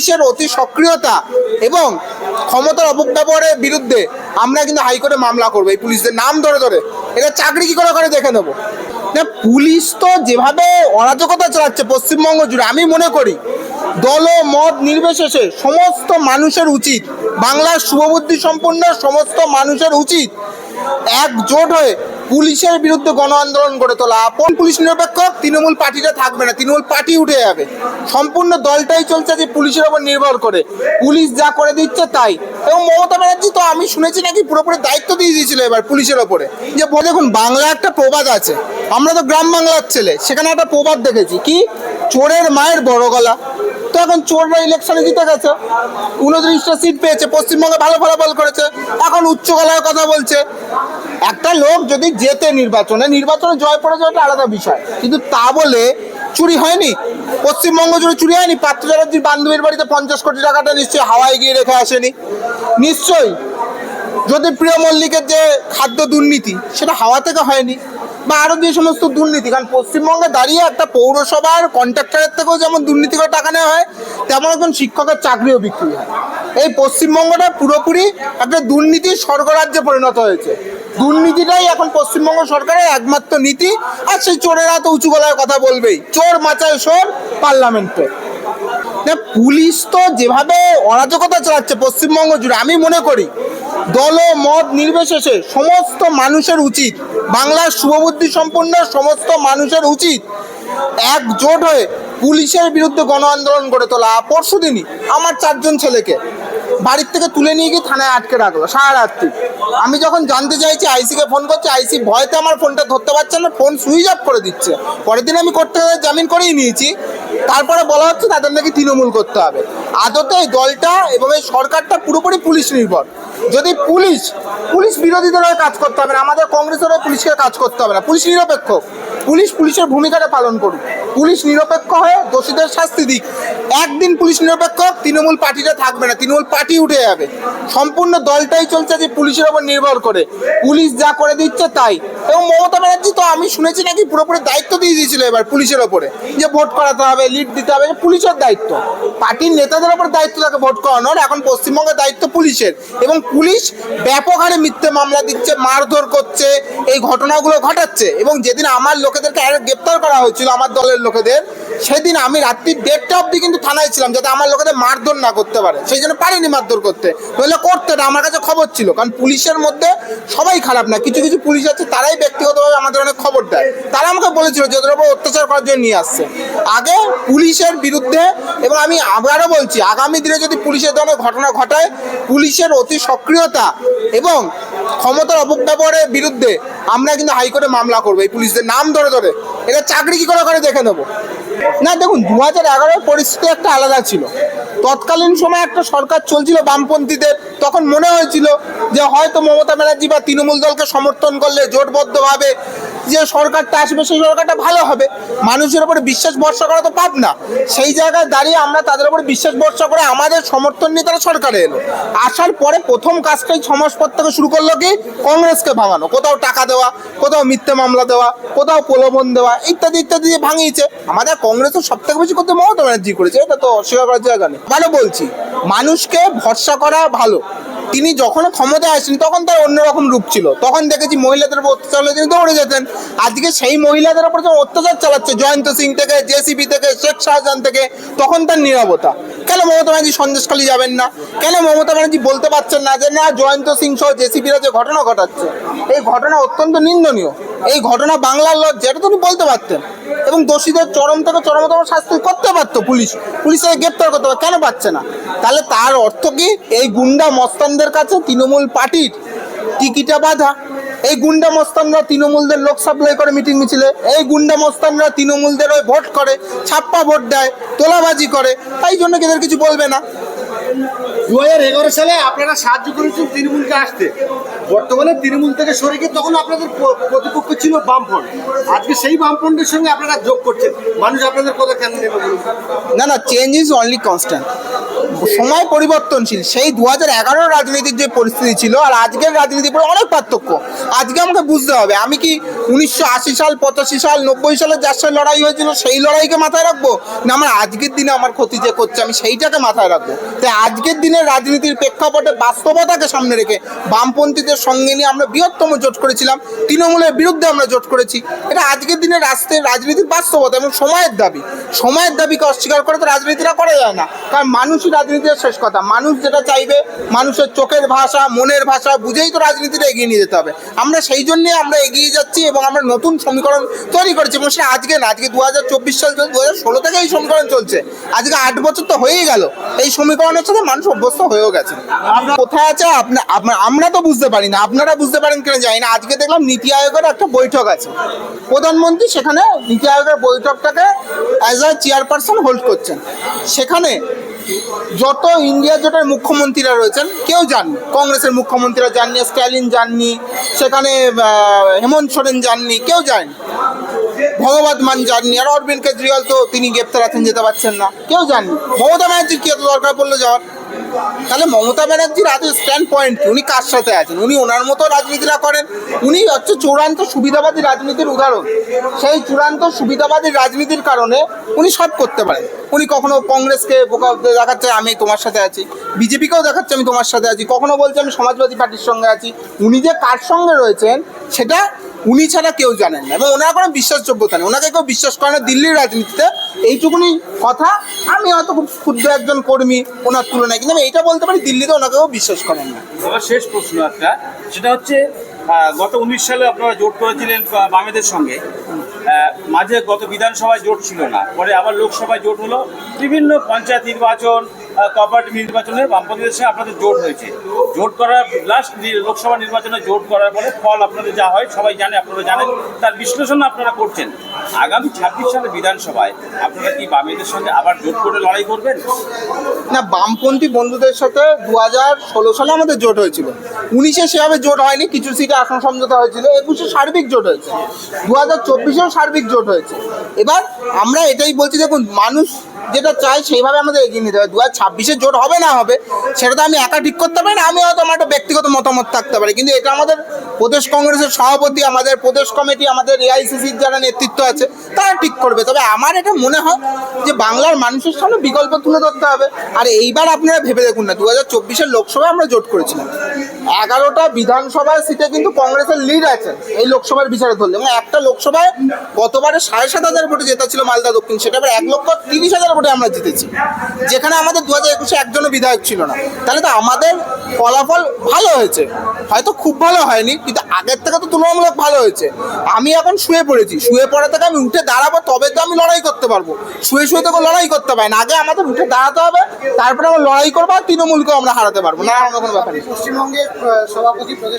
পুলিশের অতি সক্রিয়তা এবং ক্ষমতার অপব্যবহারের বিরুদ্ধে আমরা কিন্তু হাইকোর্টে মামলা করব, এই পুলিশদের নাম ধরে ধরে। এটা চাকরি কি করে করে দেখে নেব? না, পুলিশ তো যেভাবে অরাজকতা চালাচ্ছে পশ্চিমবঙ্গ জুড়ে, আমি মনে করি দল মত নির্বিশেষে সমস্ত মানুষের উচিত, বাংলার শুভবুদ্ধি সম্পন্ন সমস্ত মানুষের উচিত একজোট হয়ে পুলিশের বিরুদ্ধে গণ আন্দোলন গড়ে তোলা। আপন পুলিশ নিরপেক্ষ, তৃণমূল পার্টিটা থাকবে না। তৃণমূল পার্টি উঠে যাবে। সম্পূর্ণ দলটাই চলছে যে পুলিশের ওপর নির্ভর করে। পুলিশ যা করে দিচ্ছে তাই। এবং মমতা ব্যানার্জি তো আমি শুনেছি নাকি পুরোপুরি দায়িত্ব দিয়ে দিয়েছিল এবার পুলিশের ওপরে। যে দেখুন বাংলা একটা প্রবাদ আছে। আমরা তো গ্রাম বাংলার ছেলে। সেখানে একটা প্রবাদ দেখেছি। কি? চোরের মায়ের বড় গলা। তো এখন চোররা ইলেকশনে জিতে গেছে। উনত্রিশটা সিট পেয়েছে। পশ্চিমবঙ্গে ভালো ফলাফল করেছে। এখন উচ্চ গলায় কথা বলছে। একটা লোক যদি জেতে নির্বাচনে নির্বাচনে জয় ওটা আলাদা বিষয়। কিন্তু তা বলে চুরি হয়নি। পশ্চিমবঙ্গ জুড়ে চুরি হয়নি। পাত্র চ্যাটার্জির বান্ধবীর বাড়িতে পঞ্চাশ কোটি টাকাটা নিশ্চয়ই হাওয়ায় গিয়ে রেখে আসেনি। নিশ্চয়ই যদি প্রিয় মল্লিকের যে খাদ্য দুর্নীতি, সেটা হাওয়া থেকে হয়নি বা আরও যে সমস্ত দুর্নীতি, কারণ পশ্চিমবঙ্গে দাঁড়িয়ে একটা পৌরসভার কন্ট্রাক্টরের থেকেও যেমন দুর্নীতি করে টাকা নেওয়া হয়, তেমন একজন শিক্ষকের চাকরিও বিক্রি হয়। এই পশ্চিমবঙ্গটা পুরোপুরি একটা দুর্নীতির স্বর্গরাজ্যে পরিণত হয়েছে। দুর্নীতিটাই এখন পশ্চিমবঙ্গ সরকারের একমাত্র নীতি, আর সেই চোরেরা তো উঁচু গলায় কথা বলবেই। চোর মাচায় সোর পার্লামেন্টে। পুলিশ তো যেভাবে অরাজকতা চালাচ্ছে পশ্চিমবঙ্গ জুড়ে, আমি মনে করি, দল মত নির্বিশেষে সমস্ত মানুষের উচিত, বাংলার শুভবুদ্ধি সম্পন্ন সমস্ত মানুষের উচিত একজোট হয়ে পুলিশের বিরুদ্ধে গণ আন্দোলন গড়ে তোলা। পরশু দিনই আমার চারজন ছেলেকে বাড়ির থেকে তুলে নিয়ে গিয়ে থানায় আটকে রাখল, সারা রাত্রি। আমি যখন জানতে চাইছি, আইসিকে ফোন করছি, আইসি ভয়তে আমার ফোনটা ধরতে পারছে না ফোন সুইচ অফ করে দিচ্ছে। পরের দিন আমি করতে জামিন করেই নিয়েছি। তারপরে বলা হচ্ছে তাদের নাকি তৃণমূল করতে হবে। আদতে এই দলটা এবং এই সরকারটা পুরোপুরি পুলিশ নির্ভর। যদি পুলিশ পুলিশ বিরোধীদের হয়ে কাজ করতে হবে না, আমাদের কংগ্রেসের পুলিশকে কাজ করতে হবে না। পুলিশ নিরপেক্ষ। পুলিশ পুলিশের ভূমিকাটা পালন করুক। পুলিশ নিরপেক্ষ হয়ে দোষীদের শাস্তি দিক। একদিন পুলিশ নিরপেক্ষ, তৃণমূল পার্টিটা থাকবে না। তৃণমূল পার্টি উঠে যাবে। সম্পূর্ণ দলটাই চলছে যে পুলিশের ওপর নির্ভর করে। পুলিশ যা করে দিচ্ছে তাই। এবং মমতা ব্যানার্জি তো আমি শুনেছি নাকি পুরোপুরি দায়িত্ব দিয়ে দিয়েছিল এবার পুলিশের ওপরে, যে ভোট করাতে হবে লিড দিতে হবে, পুলিশের দায়িত্ব। পার্টির নেতাদের ওপর দায়িত্ব থাকে ভোট করানোর, এখন পশ্চিমবঙ্গের দায়িত্ব পুলিশের। এবং পুলিশ ব্যাপক হারে মিথ্যে মামলা দিচ্ছে, মারধর করছে, এই ঘটনাগুলো ঘটাচ্ছে। এবং যেদিন আমার লোকেদেরকে গ্রেপ্তার করা হয়েছিল, আমার দলের লোকেদের সেদিন আমি রাত্রি দেড়টা অবধি কিন্তু থানায় ছিলাম, যাতে আমার লোকেদের মারধর না করতে পারে। সেই জন্য পারিনি মারধর করতে। নইলে করতে না, আমার কাছে খবর ছিল, কারণ পুলিশের মধ্যে সবাই খারাপ না, কিছু কিছু পুলিশ আছে, তারাই ব্যক্তিগতভাবে আমাদের অনেক খবর দেয়। তারা আমাকে বলেছিল যে ওদের অত্যাচার করার জন্য নিয়ে আসছে। আগে পুলিশের বিরুদ্ধে, এবং আমি আবারও বলছি, আগামী দিনে যদি পুলিশের ধরনের ঘটনা ঘটায়, পুলিশের অতি সক্রিয়তা এবং ক্ষমতার অপব্যবহারের বিরুদ্ধে আমরা কিন্তু হাইকোর্টে মামলা করব, এই পুলিশদের নাম ধরে ধরে। এটা চাকরি কি করে করে দেখে নেব? না, দেখুন দু হাজার এগারোর পরিস্থিতি একটা আলাদা ছিল। তৎকালীন সময় একটা সরকার চলছিল বামপন্থীদের, তখন মনে হয়েছিল যে হয়তো মমতা ব্যানার্জি বা তৃণমূল দলকে সমর্থন করলে জোটবদ্ধভাবে যে সরকারটা আসবে, সেই সরকারটা ভালো হবে। মানুষের উপরে বিশ্বাস ভরসা করা তো পাপ না। সেই জায়গায় দাঁড়িয়ে আমরা তাদের উপরে বিশ্বাস ভরসা করে আমাদের সমর্থন নিয়ে তারা সরকারে এলো। আসার পরে প্রথম কাজটাই সমাজ পর থেকে শুরু করল কি? কংগ্রেসকে ভাঙানো। কোথাও টাকা দেওয়া, কোথাও মিথ্যে মামলা দেওয়া, কোথাও প্রলোভন দেওয়া, ইত্যাদি ইত্যাদি দিয়ে ভাঙিয়েছে। আমাদের কংগ্রেসও সব থেকে বেশি করতে মমতা ব্যানার্জি করেছে, এটা তো অস্বীকার করার জায়গা নেই। ভালো বলছি, মানুষকে ভরসা করা ভালো। তিনি যখন ক্ষমতায় আসেন, তখন তার অন্যরকম রূপ ছিল। তখন দেখেছি মহিলাদের উপর অত্যাচার হলে তিনি দৌড়ে যেতেন। আজকে সেই মহিলাদের উপর যখন অত্যাচার চালাচ্ছে, জয়ন্ত সিং থেকে জেসিবি থেকে, শেখ শাহজাহান থেকে, তখন তার নিরবতা। কেন মমতা ব্যানার্জি সন্দেশখালী যাবেন না? কেন মমতা ব্যানার্জি বলতে পারছেন না যে, না, জয়ন্ত সিং সহ জেসিবিরা যে ঘটনা ঘটাচ্ছে, এই ঘটনা অত্যন্ত নিন্দনীয়। এই ঘটনা বাংলার লজ্জা, এটা তুমি বলতে পারতেন। এবং দোষীদের চরম থেকে চরমতম শাস্তি করতে পারতো পুলিশ। পুলিশের গ্রেপ্তার করতে পারতো, কেন পাচ্ছে না? তাহলে তার অর্থ কি? এই গুন্ডা মস্তানদের কাছে তৃণমূল পার্টির টিকিটা বাধা। এই গুন্ডা মস্তানরা তৃণমূলদের লোক সাপ্লাই করে মিটিং মিছিলে। এই গুন্ডা মস্তানরা তৃণমূলদের ওই ভোট করে ছাপ্পা ভোট দেয় তোলাবাজি করে। তাই জন্য এদের কিছু বলবে না? দু হাজার এগারো সালে আপনারা সাহায্য করেছেন তৃণমূলকে আসতে। বর্তমানে তৃণমূল থেকে সরে গিয়ে তখন আপনাদের প্রতিপক্ষ ছিল বামফ্রন্ট। আজকে সেই বামফ্রন্টের সঙ্গে আপনারা যোগ করছেন। মানুষ আপনাদের কথা কেন নেবে না না চেঞ্জ ইজ অনলি কনস্ট্যান্ট সময় পরিবর্তনশীল। সেই দু হাজার এগারোর রাজনীতির যে পরিস্থিতি ছিল আর আজকের রাজনীতির পরে অনেক পার্থক্য। আজকে আমাকে বুঝতে হবে, আমি কি উনিশশো আশি সাল, পঁচাশি সাল, নব্বই সালে যার সাথে লড়াই হয়েছিল সেই লড়াইকে মাথায় রাখব? না, আমার আজকের দিনে আমার ক্ষতি যে করছে, আমি সেইটাকে মাথায় রাখব। তাই আজকের দিনের রাজনীতির প্রেক্ষাপটে বাস্তবতাকে সামনে রেখে বামপন্থীদের সঙ্গে নিয়ে আমরা বৃহত্তম জোট করেছিলাম, তৃণমূলের বিরুদ্ধে আমরা জোট করেছি। এটা আজকের দিনের রাষ্ট্রের রাজনীতির বাস্তবতা এবং সময়ের দাবি। সময়ের দাবিকে অস্বীকার করে তো রাজনীতিটা করা যায় না। কারণ মানুষই রাজনীতির শেষ কথা। মানুষ যেটা চাইবে মানুষের চোখের ভাষা মনের ভাষা বুঝেই তো রাজনীতিটা এগিয়ে নিয়ে যেতে হবে। আমরা সেই জন্যে আমরা এগিয়ে যাচ্ছি এবং আমরা নতুন সমীকরণ তৈরি করেছি এবং সেটা আজকে না আজকে দু হাজার চব্বিশ সাল দু হাজার ষোলো থেকে এই সমীকরণ চলছে। আজকে আট বছর তো হয়েই গেল। এই সমীকরণের সাথে মানুষ অভ্যস্ত হয়েও গেছে। আপনার কোথায় আছে আপনা আপনা- আমরা তো বুঝতে পারি না। আপনারা বুঝতে পারেন কিনা জানি না। আজকে দেখলাম নীতি আয়োগের একটা বৈঠক আছে। প্রধানমন্ত্রী সেখানে নীতি আয়োগের বৈঠকটাকে অ্যাজ আ চেয়ারপারসন হোল্ড করছেন। সেখানে যত ইন্ডিয়া জোটের মুখ্যমন্ত্রীরা রয়েছেন, কেউ যাননি। কংগ্রেসের মুখ্যমন্ত্রীরা যাননি, স্ট্যালিন যাননি, সেখানে হেমন্ত সোরেন যাননি, কেউ যায়নি। ভগবত মান যাননি, আর অরবিন্দ কেজরিওয়াল তো তিনি গ্রেপ্তার আছেন, যেতে পারছেন না। কেউ যাননি। মমতা ব্যানার্জির কি এত দরকার পড়ল যাওয়ার? তাহলে মমতা ব্যানার্জির আজ স্ট্যান্ড পয়েন্ট উনি কার সাথে আছেন? উনি ওনার মতো রাজনীতি না করেন। উনি হচ্ছে চূড়ান্ত সুবিধাবাদী রাজনীতির উদাহরণ। সেই চূড়ান্ত সুবিধাবাদী রাজনীতির কারণে উনি সব করতে পারেন। উনি কখনো কংগ্রেসকে দেখাচ্ছে, আমি তোমার সাথে আছি। বিজেপিকেও দেখাচ্ছে, আমি তোমার সাথে আছি। কখনো বলছে, আমি সমাজবাদী পার্টির সঙ্গে আছি। উনি যে কার সঙ্গে রয়েছেন, সেটা উনি ছাড়া কেউ জানেন না। এবং ওনার কোনো বিশ্বাসযোগ্যতা নেই। ওনাকে কেউ বিশ্বাস করে না দিল্লির রাজনীতিতে। এইটুকুনি কথা। আমি হয়তো খুব ক্ষুদ্র একজন কর্মী ওনার তুলনায়, কিন্তু আমি এইটা বলতে পারি, দিল্লিতে ওনাকে কেউ বিশ্বাস করেন না। এবার শেষ প্রশ্ন একটা। সেটা হচ্ছে গত উনিশ সালে আপনারা জোট করেছিলেন বামেদের সঙ্গে। মাঝে গত বিধানসভায় জোট ছিল না। পরে আবার লোকসভায় জোট হলো। বিভিন্ন পঞ্চায়েত নির্বাচন কোঅপারেটিভ নির্বাচনে বামপন্থীদের সঙ্গে আপনাদের জোট হয়েছে। জোট করার লাস্ট লোকসভা নির্বাচনে জোট করার পরে ফল আপনাদের যা হয়, সবাই জানে, আপনারা জানেন। তার বিশ্লেষণ আপনারা করছেন। আগামী ছাব্বিশ সালে বিধানসভায় আপনারা কি বামীদের সঙ্গে আবার জোট করে লড়াই করবেন? না, বামপন্থী বন্ধুদের সাথে দু হাজার ষোলো সালে আমাদের জোট হয়েছিল। উনিশে সেভাবে জোট হয়নি, কিছু সিটে আসন সমঝোতা হয়েছিল, একুশে সার্বিক জোট হয়েছে। দু হাজার চব্বিশেও সার্বিক জোট হয়েছে। এবার আমরা এটাই বলছি, দেখুন, মানুষ যেটা চাই সেইভাবে আমাদের এগিয়ে নিতে হবে। দু হাজার ছাব্বিশে জোট হবে না হবে, সেটা তো আমি একা ঠিক করতে পারি না আমি হয়তো আমার একটা ব্যক্তিগত মতামত থাকতে পারে। কিন্তু এটা আমাদের প্রদেশ কংগ্রেসের সভাপতি, আমাদের প্রদেশ কমিটি, আমাদের এআইসিসির যারা নেতৃত্ব আছে, তারা ঠিক করবে। তবে আমার এটা মনে হয় যে বাংলার মানুষের সামনে বিকল্প তুলে ধরতে হবে। আর এইবার আপনারা ভেবে দেখুন না, দু হাজার চব্বিশের লোকসভায় আমরা জোট করেছিলাম। এগারোটা বিধানসভার সিটে কিন্তু কংগ্রেসের লিড আছে এই লোকসভার বিচারে ধরলে। এবং একটা লোকসভায় গতবারে সাড়ে সাত হাজার ভোটে জেতা ছিল মালদা দক্ষিণ সেটা এবার এক লক্ষ তিরিশ হাজার ভোটে আমরা জিতেছি। যেখানে আমাদের দু হাজার একুশে একজনও বিধায়ক ছিল না। তাহলে তো আমাদের ফলাফল ভালো হয়েছে। হয়তো খুব ভালো হয়নি কিন্তু আগের থেকে তো তুলনামূলক ভালো হয়েছে। আমি এখন শুয়ে পড়েছি। শুয়ে পড়া থেকে আমি উঠে দাঁড়াবো তবে তো আমি লড়াই করতে পারব। শুয়ে শুয়ে তো লড়াই করতে পারে না। আগে আমাদের উঠে দাঁড়াতে হবে তারপরে আমরা লড়াই করব আর তৃণমূলকেও আমরা হারাতে পারব না কোনো ব্যাপার আহ, সভাপতি প্রদেশ